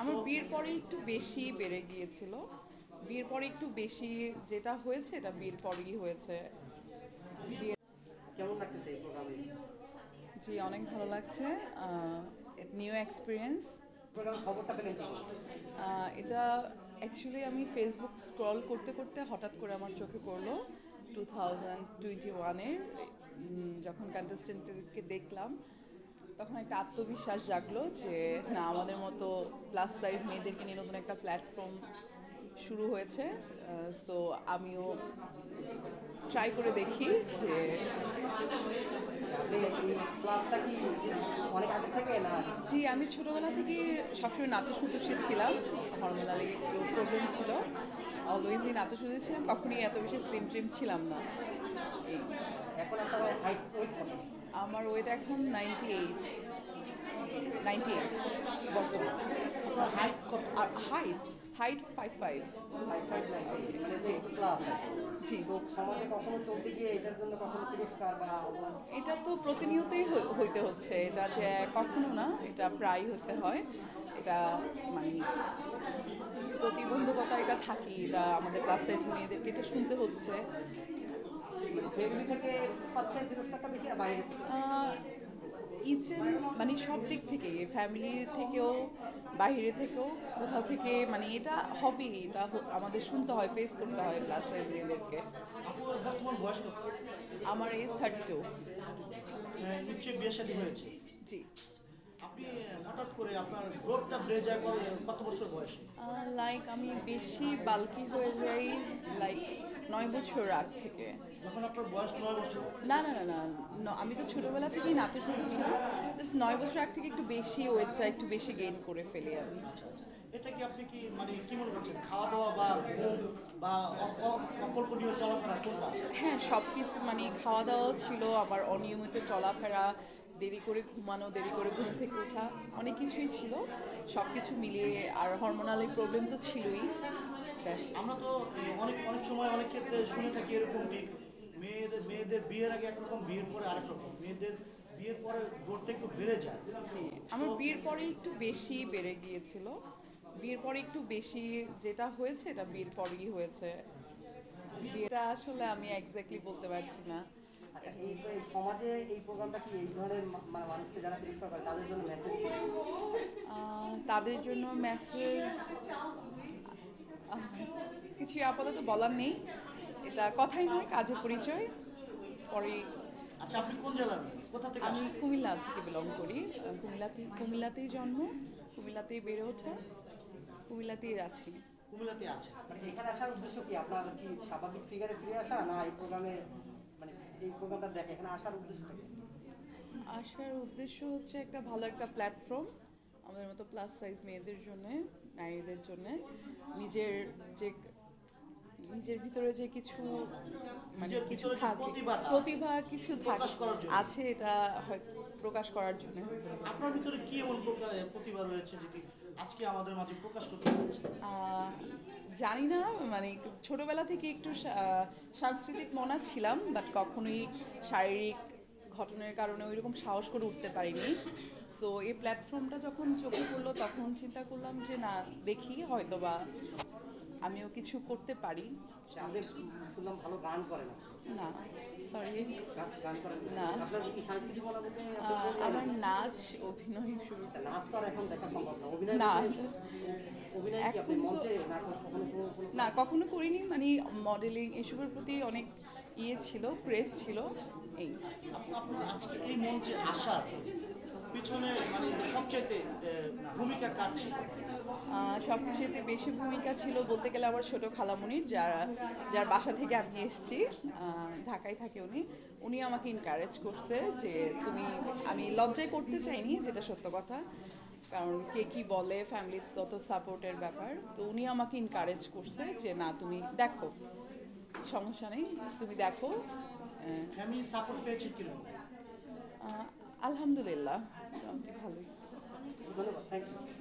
আমার বিয়ের পরে একটু বেশি বেড়ে গিয়েছিল। বিয়ের পরে একটু বেশি যেটা হয়েছে এটা বিয়ের পরেই হয়েছে। জি অনেক ভালো লাগছে। New experience? এটা অ্যাকচুয়ালি আমি ফেসবুক স্ক্রল করতে করতে হঠাৎ করে আমার চোখে পড়ল। টু থাউজেন্ড টোয়েন্টি ওয়ানের যখন কন্টেস্টেন্টকে দেখলাম। তখন একটা আত্মবিশ্বাস জাগলো যে না আমাদের মতো প্লাস সাইজ মেয়েদেরকে নিয়ে নতুন একটা প্ল্যাটফর্ম শুরু হয়েছে। সো আমিও ট্রাই করে দেখি যে জি আমি ছোটোবেলা থেকে সবসময় নাট্যসুদর্শী ছিলাম। হরমোনালি একটু প্রবলেম ছিল। অলওয়েজই নাট্যসুদর্শী ছিলাম কখনই এত বেশি স্লিম ট্রিম ছিলাম না। এখন একটা আমার ওয়েট এখন নাইনটি এইট নাইনটি এইট বর্তমান হাইট কত? হাইট হাইট ফাইভ ফাইভ জি। জি। এটা তো প্রতিনিয়তই হই- হইতে হচ্ছে। এটা যে কখনো না এটা প্রায় হতে হয়। এটা মানে প্রতিবন্ধকতা এটা থাকি এটা আমাদের সাইজ মেয়েদেরকে এটা শুনতে হচ্ছে। ফ্যামিলি থেকে পাচ্ছেন পুরস্কারটা বেশি না বাইরে থেকে? ইচ মানে সব দিক থেকে ফ্যামিলি থেকেও বাইরে থেকেও কোথাও থেকে মানে এটা হবে এটা আমাদের শুনতে হয় ফেস করতে হয় সাইজ মেয়েদেরকে। আমার এজ থার্টি টু জি। আপনি হঠাৎ করে আপনার গ্রোথটা বেড়ে যায় কত- কত বছর বয়সে? লাইক আমি বেশি বাল্কি হয়ে যাই লাইক নয় বছর আগ থেকে। যখন আপনার বয়স নয় বছর? না না না না আমি তো ছোটবেলা থেকেই নাটক শুরু ছিলাম। জাস্ট নয় বছর আগ থেকে একটু বেশি ওয়েটটা একটু বেশি গেইন করে ফেলি আমি। আচ্ছা আচ্ছা। এটা কি আপনি কি মানে কি মনে করছেন? খাওয়া দাওয়া বা ঘুম বা অকল্পনীয় চলাফেরা কোনটা? হ্যাঁ সব কিছু মানে খাওয়া দাওয়াও ছিল আবার অনিয়মিত চলাফেরা দেরি করে ঘুমানো দেরি করে ঘুম থেকে ওঠা অনেক কিছুই ছিল। সব কিছু মিলিয়ে আর হরমোনাল প্রবলেম তো ছিলই. আমরা তো অনেক অনেক সময় অনেক ক্ষেত্রে শুনে থাকি এরকমটি মেয়েদের মেয়েদের বিয়ের আগে একরকম বিয়ের পরে আরেক রকম মেয়েদের বিয়ের পরে গ্রোথটা একটু বেড়ে যায়। জি আমার বিয়ের পরে একটু বেশি বেড়ে গিয়েছিল। বিয়ের পরে একটু বেশি যেটা হয়েছে এটা বিয়ের পরেই হয়েছে। বিয়েটা আসলে আমি এক্স্যাক্টলি বলতে পারছি না। এই এই সমাজে এই প্রোগ্রামটা কি এই ধরনের মানে মানুষকে যারা করে তাদের জন্য মেসেজ তাদের জন্য মেসেজ কিছু আপাতত বলার নেই। এটা কথাই নয় কাজে পরিচয়। পরে আচ্ছা আপনি কোন জেলার কোথা থেকে আমি কুমিল্লা থেকে বিলং করি। কুমিল্লাতে কুমিল্লাতেই জন্ম কুমিল্লাতেই বেড়ে ওঠা কুমিল্লাতেই আছি। কুমিল্লাতে আছে মানে এখানে আসার উদ্দেশ্য কি? আপনার কি স্বাভাবিক ফিগারে ফিরে আসা না এই প্রোগ্রামে এই প্রোগ্রামটা দেখে এখানে আসার উদ্দেশ্যটা কি? আসার উদ্দেশ্য হচ্ছে একটা ভালো একটা প্ল্যাটফর্ম আমাদের মতো প্লাস সাইজ মেয়েদের জন্য নারীদের জন্য। নিজের যে নিজের ভিতরে যে কিছু মানে কিছু থাকে প্রতিভা কিছু থাকে। আছে এটা হয়তো প্রকাশ করার জন্য। আপনার ভিতরে কি এমন প্রতিভা রয়েছে যেটি আজকে আমাদের মাঝে প্রকাশ করতে হচ্ছে জানি না মানে ছোটবেলা থেকে একটু সাংস্কৃতিক মনা ছিলাম বাট কখনোই শারীরিক ঘটনার কারণে ওইরকম সাহস করে উঠতে পারিনি। সো এই প্ল্যাটফর্মটা যখন চোখে পড়ল তখন চিন্তা করলাম যে না দেখি হয়তো বা আমিও কিছু করতে পারি। শুনলাম ভালো গান করে না। না সরি না। আমার নাচ অভিনয় শুরু না এখন তো- না কখনো করিনি মানে মডেলিং এসবের প্রতি অনেক ইয়ে ছিল ক্রেজ ছিল এই। আপ- আপনার আজকে এই মঞ্চে আসার পিছনে মানে সবচাইতে ভূমিকা কার ছিল? সবচেয়ে বেশি ভূমিকা ছিল বলতে গেলে আমার ছোট খালামণির যারা যার বাসা থেকে আমি এসেছি ঢাকায় থাকে উনি। উনি আমাকে এনকারেজ করছে যে তুমি আমি লজ্জায় করতে চাইনি যেটা সত্য কথা কারণ কে কি বলে ফ্যামিলির ফ্যামিলিগত সাপোর্টের ব্যাপার তো উনি আমাকে ইনকারেজ করছে যে না তুমি দেখো সমস্যা নেই তুমি দেখো। ফ্যামিলি সাপোর্ট পেয়েছে কি আলহামদুলিল্লাহ মোটামুটি ভালোই। ধন্যবাদ থ্যাংক ইউ